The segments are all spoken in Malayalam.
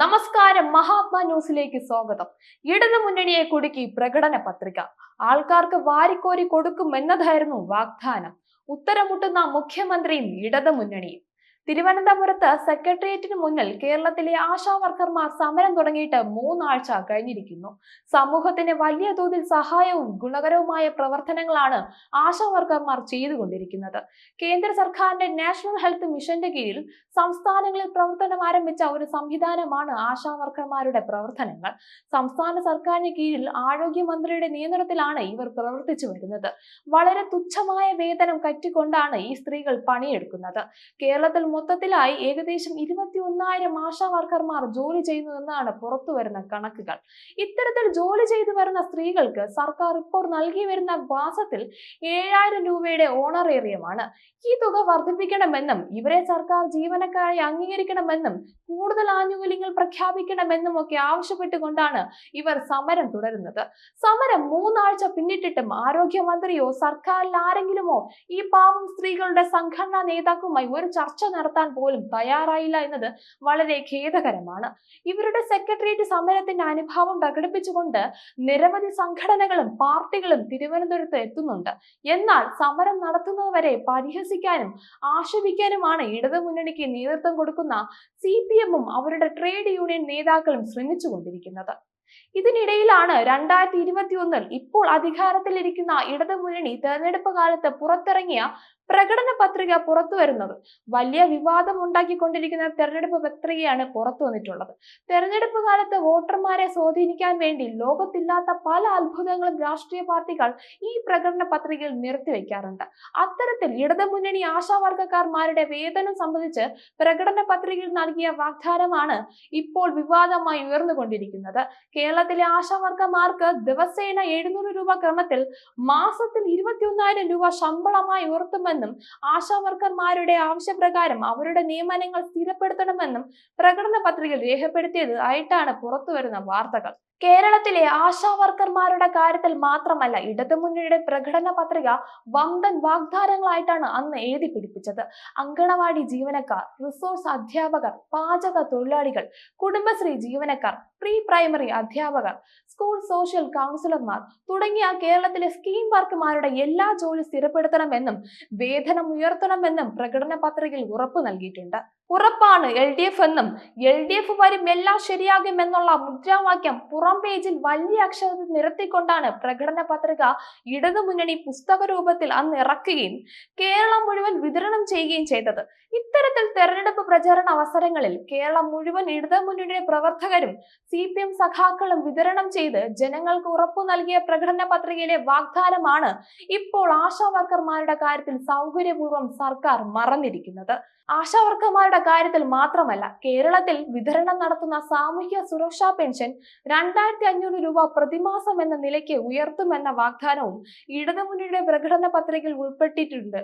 നമസ്കാരം മഹാത്മാ ന്യൂസിലേക്ക് സ്വാഗതം. ഇടതു മുന്നണിയെ കുടുക്കി പ്രകടന പത്രിക. ആൾക്കാർക്ക് വാരിക്കോരി കൊടുക്കുമെന്നതായിരുന്നു വാഗ്ദാനം. ഉത്തരമുട്ടുന്ന മുഖ്യമന്ത്രിയും ഇടതു മുന്നണിയും. തിരുവനന്തപുരത്ത് സെക്രട്ടേറിയറ്റിന് മുന്നിൽ കേരളത്തിലെ ആശാ വർക്കർമാർ സമരം തുടങ്ങിയിട്ട് മൂന്നാഴ്ച കഴിഞ്ഞിരിക്കുന്നു. സമൂഹത്തിന് വലിയ തോതിൽ സഹായവും ഗുണകരവുമായ പ്രവർത്തനങ്ങളാണ് ആശാ വർക്കർമാർ ചെയ്തുകൊണ്ടിരിക്കുന്നത്. കേന്ദ്ര സർക്കാരിന്റെ നാഷണൽ ഹെൽത്ത് മിഷന്റെ കീഴിൽ സംസ്ഥാനങ്ങളിൽ പ്രവർത്തനം ആരംഭിച്ച ഒരു സംവിധാനമാണ് ആശാ വർക്കർമാരുടെ പ്രവർത്തനങ്ങൾ. സംസ്ഥാന സർക്കാരിന് കീഴിൽ ആരോഗ്യമന്ത്രിയുടെ നിയന്ത്രണത്തിലാണ് ഇവർ പ്രവർത്തിച്ചു വരുന്നത്. വളരെ തുച്ഛമായ വേതനം കറ്റിക്കൊണ്ടാണ് ഈ സ്ത്രീകൾ പണിയെടുക്കുന്നത്. കേരളത്തിൽ മൊത്തത്തിലായി ഏകദേശം ഇരുപത്തി ഒന്നായിരം ആശാ വർക്കർമാർ ജോലി ചെയ്യുന്നതെന്നാണ് പുറത്തു വരുന്ന കണക്കുകൾ. ഇത്തരത്തിൽ ജോലി ചെയ്തു വരുന്ന സ്ത്രീകൾക്ക് സർക്കാർ ഇപ്പോൾ നൽകി വരുന്ന മാസത്തിൽ ഏഴായിരം രൂപയുടെ ഓണറേറിയമാണ്. ഈ തുക വർദ്ധിപ്പിക്കണമെന്നും ഇവരെ സർക്കാർ ജീവനക്കാരായി അംഗീകരിക്കണമെന്നും കൂടുതൽ ആനുകൂല്യങ്ങൾ പ്രഖ്യാപിക്കണമെന്നും ഒക്കെ ആവശ്യപ്പെട്ടുകൊണ്ടാണ് ഇവർ സമരം തുടരുന്നത്. സമരം മൂന്നാഴ്ച പിന്നിട്ടിട്ടും ആരോഗ്യമന്ത്രിയോ സർക്കാരിൽ ആരെങ്കിലുമോ ഈ പാവം സ്ത്രീകളുടെ സംഘടനാ നേതാക്കളുമായി ഒരു ചർച്ച നടത്താൻ പോലും തയ്യാറായില്ല എന്നത് വളരെ ഖേദകരമാണ്. ഇവരുടെ സെക്രട്ടേറിയറ്റ് സമരത്തിന്റെ അനുഭാവം പ്രകടിപ്പിച്ചുകൊണ്ട് നിരവധി സംഘടനകളും പാർട്ടികളും തിരുവനന്തപുരത്ത് എത്തുന്നുണ്ട്. എന്നാൽ സമരം നടത്തുന്നവരെ പരിഹസിക്കാനും ആക്ഷേപിക്കാനുമാണ് ഇടതു മുന്നണിക്ക് നേതൃത്വം കൊടുക്കുന്ന സി പി എമ്മും അവരുടെ ട്രേഡ് യൂണിയൻ നേതാക്കളും ശ്രമിച്ചുകൊണ്ടിരിക്കുന്നത്. ഇതിനിടയിലാണ് രണ്ടായിരത്തി ഇരുപത്തി ഒന്നിൽ ഇപ്പോൾ അധികാരത്തിലിരിക്കുന്ന ഇടതു മുന്നണി തെരഞ്ഞെടുപ്പ് കാലത്ത് പുറത്തിറങ്ങിയ പ്രകടന പത്രിക പുറത്തു വരുന്നത്. വലിയ വിവാദം ഉണ്ടാക്കിക്കൊണ്ടിരിക്കുന്ന തെരഞ്ഞെടുപ്പ് പത്രികയാണ് പുറത്തു വന്നിട്ടുള്ളത്. തെരഞ്ഞെടുപ്പ് കാലത്ത് വോട്ടർമാരെ സ്വാധീനിക്കാൻ വേണ്ടി ലോകത്തില്ലാത്ത പല അത്ഭുതങ്ങളും രാഷ്ട്രീയ പാർട്ടികൾ ഈ പ്രകടന പത്രികയിൽ നിർത്തിവെക്കാറുണ്ട് അത്തരത്തിൽ ഇടതുമുന്നണി ആശാവർഗക്കാർമാരുടെ വേതനം സംബന്ധിച്ച് പ്രകടന പത്രികയിൽ നൽകിയ വാഗ്ദാനമാണ് ഇപ്പോൾ വിവാദമായി ഉയർന്നുകൊണ്ടിരിക്കുന്നത്. കേരളത്തിലെ ആശാവർഗമാർക്ക് ദിവസേന എഴുന്നൂറ് രൂപ ക്രമത്തിൽ മാസത്തിൽ ഇരുപത്തിയൊന്നായിരം രൂപ ശമ്പളമായി ഉയർത്തുമെന്നും ആശാവർക്കർമാരുടെ ആവശ്യപ്രകാരം അവരുടെ നിയമനങ്ങൾ സ്ഥിരപ്പെടുത്തണമെന്നും പ്രകടന പത്രികയിൽ രേഖപ്പെടുത്തിയത് ആയിട്ടാണ് പുറത്തുവരുന്ന വാർത്തകൾ. കേരളത്തിലെ ആശാ വർക്കർമാരുടെ കാര്യത്തിൽ മാത്രമല്ല ഇടതുമുന്നണിയുടെ പ്രകടന പത്രിക വമ്പൻ വാഗ്ദാനങ്ങളായിട്ടാണ് അന്ന് എഴുതി പിടിപ്പിച്ചത്. അങ്കണവാടി ജീവനക്കാർ റിസോഴ്സ് അധ്യാപകർ പാചക തൊഴിലാളികൾ കുടുംബശ്രീ ജീവനക്കാർ പ്രീ പ്രൈമറി അധ്യാപകർ സ്കൂൾ സോഷ്യൽ കൗൺസിലർമാർ തുടങ്ങിയ കേരളത്തിലെ സ്കീം വർക്കർമാരുടെ എല്ലാ ജോലി സ്ഥിരപ്പെടുത്തണമെന്നും വേതനം ഉയർത്തണമെന്നും പ്രകടന പത്രികയിൽ ഉറപ്പ് നൽകിയിട്ടുണ്ട്. ഉറപ്പാണ് എൽ ഡി എഫ് എന്നും എൽ ഡി എഫ് വരും എല്ലാം ശരിയാകും എന്നുള്ള മുദ്രാവാക്യം പുറം പേജിൽ വലിയ അക്ഷരത്തിൽ നിരത്തിക്കൊണ്ടാണ് പ്രകടന പത്രിക ഇടതുമുന്നണി പുസ്തക രൂപത്തിൽ അന്ന് ഇറക്കുകയും കേരളം മുഴുവൻ വിതരണം ചെയ്യുകയും ചെയ്തത്. ഇത്തരത്തിൽ തെരഞ്ഞെടുപ്പ് പ്രചാരണ അവസരങ്ങളിൽ കേരളം മുഴുവൻ ഇടതുമുന്നണിയുടെ പ്രവർത്തകരും സി പി എം സഖാക്കളും വിതരണം ചെയ്ത് ജനങ്ങൾക്ക് ഉറപ്പു നൽകിയ പ്രകടന പത്രികയിലെ വാഗ്ദാനമാണ് ഇപ്പോൾ ആശാ വർക്കർമാരുടെ കാര്യത്തിൽ സൗകര്യപൂർവം സർക്കാർ മറന്നിരിക്കുന്നത്. ആശാവർക്കർമാരുടെ കാര്യത്തിൽ മാത്രമല്ല കേരളത്തിൽ വിതരണം നടത്തുന്ന സാമൂഹ്യ സുരക്ഷാ പെൻഷൻ രണ്ടായിരത്തി അഞ്ഞൂറ് രൂപ പ്രതിമാസം എന്ന നിലയ്ക്ക് ഉയർത്തുമെന്ന വാഗ്ദാനവും ഇടതുമുന്നണിയുടെ പ്രകടന പത്രികയിൽ ഉൾപ്പെട്ടിട്ടുണ്ട്.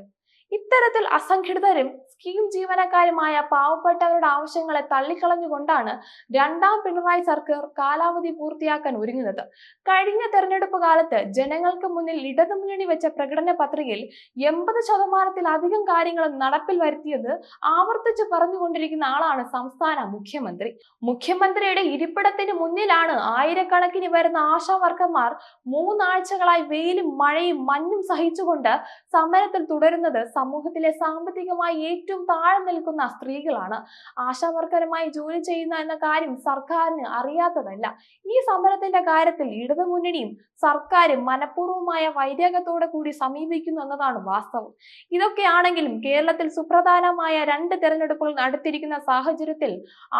ഇത്തരത്തിൽ അസംഘടിതരും സ്കീം ജീവനക്കാരുമായ പാവപ്പെട്ടവരുടെ ആവശ്യങ്ങളെ തള്ളിക്കളഞ്ഞുകൊണ്ടാണ് രണ്ടാം പിണറായി സർക്കാർ കാലാവധി പൂർത്തിയാക്കാൻ ഒരുങ്ങുന്നത്. കഴിഞ്ഞ തെരഞ്ഞെടുപ്പ് കാലത്ത് ജനങ്ങൾക്ക് മുന്നിൽ ഇടതുമുന്നണി വെച്ച പ്രകടന പത്രികയിൽ എൺപത് ശതമാനത്തിലധികം കാര്യങ്ങളും നടപ്പിൽ വരുത്തിയത് ആവർത്തിച്ച് പറഞ്ഞുകൊണ്ടിരിക്കുന്ന ആളാണ് സംസ്ഥാന മുഖ്യമന്ത്രി. മുഖ്യമന്ത്രിയുടെ ഇരിപ്പിടത്തിന് മുന്നിലാണ് ആയിരക്കണക്കിന് വരുന്ന ആശാ വർക്കർമാർ മൂന്നാഴ്ചകളായി വെയിലും മഴയും മഞ്ഞും സഹിച്ചുകൊണ്ട് സമരത്തിൽ തുടരുന്നത് സമൂഹത്തിലെ സാമ്പത്തികമായി ഏറ്റവും താഴെ നിൽക്കുന്ന സ്ത്രീകളാണ് ആശാവർക്കരമായി ജോലി ചെയ്യുന്ന എന്ന കാര്യം സർക്കാരിന് അറിയാത്തതല്ല. ഈ സമരത്തിന്റെ കാര്യത്തിൽ ഇടതുമുന്നണിയും സർക്കാരും മനഃപൂർവമായ വൈരാഗ്യത്തോടെ കൂടി സമീപിക്കുന്നു എന്നതാണ് വാസ്തവം. ഇതൊക്കെയാണെങ്കിലും കേരളത്തിൽ സുപ്രധാനമായ രണ്ട് തെരഞ്ഞെടുപ്പുകൾ നടത്തിയിരിക്കുന്ന സാഹചര്യത്തിൽ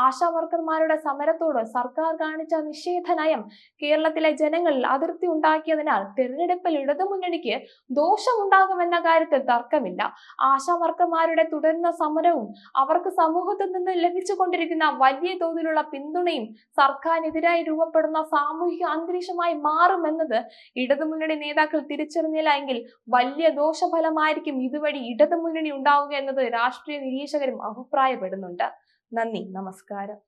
ആശാവർക്കർമാരുടെ സമരത്തോട് സർക്കാർ കാണിച്ച നിഷേധ നയം കേരളത്തിലെ ജനങ്ങളിൽ അതിർത്തി ഉണ്ടാക്കിയതിനാൽ തെരഞ്ഞെടുപ്പിൽ ഇടതുമുന്നണിക്ക് ദോഷമുണ്ടാകുമെന്ന കാര്യത്തിൽ തർക്കമില്ല. ആശാ വർക്കർമാരുടെ തുടരുന്ന സമരവും അവർക്ക് സമൂഹത്തിൽ നിന്ന് ലഭിച്ചുകൊണ്ടിരിക്കുന്ന വലിയ തോതിലുള്ള പിന്തുണയും സർക്കാരിനെതിരായി രൂപപ്പെടുന്ന സാമൂഹിക അന്തരീക്ഷമായി മാറുമെന്നത് ഇടതുമുന്നണി നേതാക്കൾ തിരിച്ചറിഞ്ഞില്ല എങ്കിൽ വലിയ ദോഷഫലമായിരിക്കും ഇതുവഴി ഇടതുമുന്നണി ഉണ്ടാവുക എന്നത് രാഷ്ട്രീയ നിരീക്ഷകരും അഭിപ്രായപ്പെടുന്നുണ്ട്. നന്ദി. നമസ്കാരം.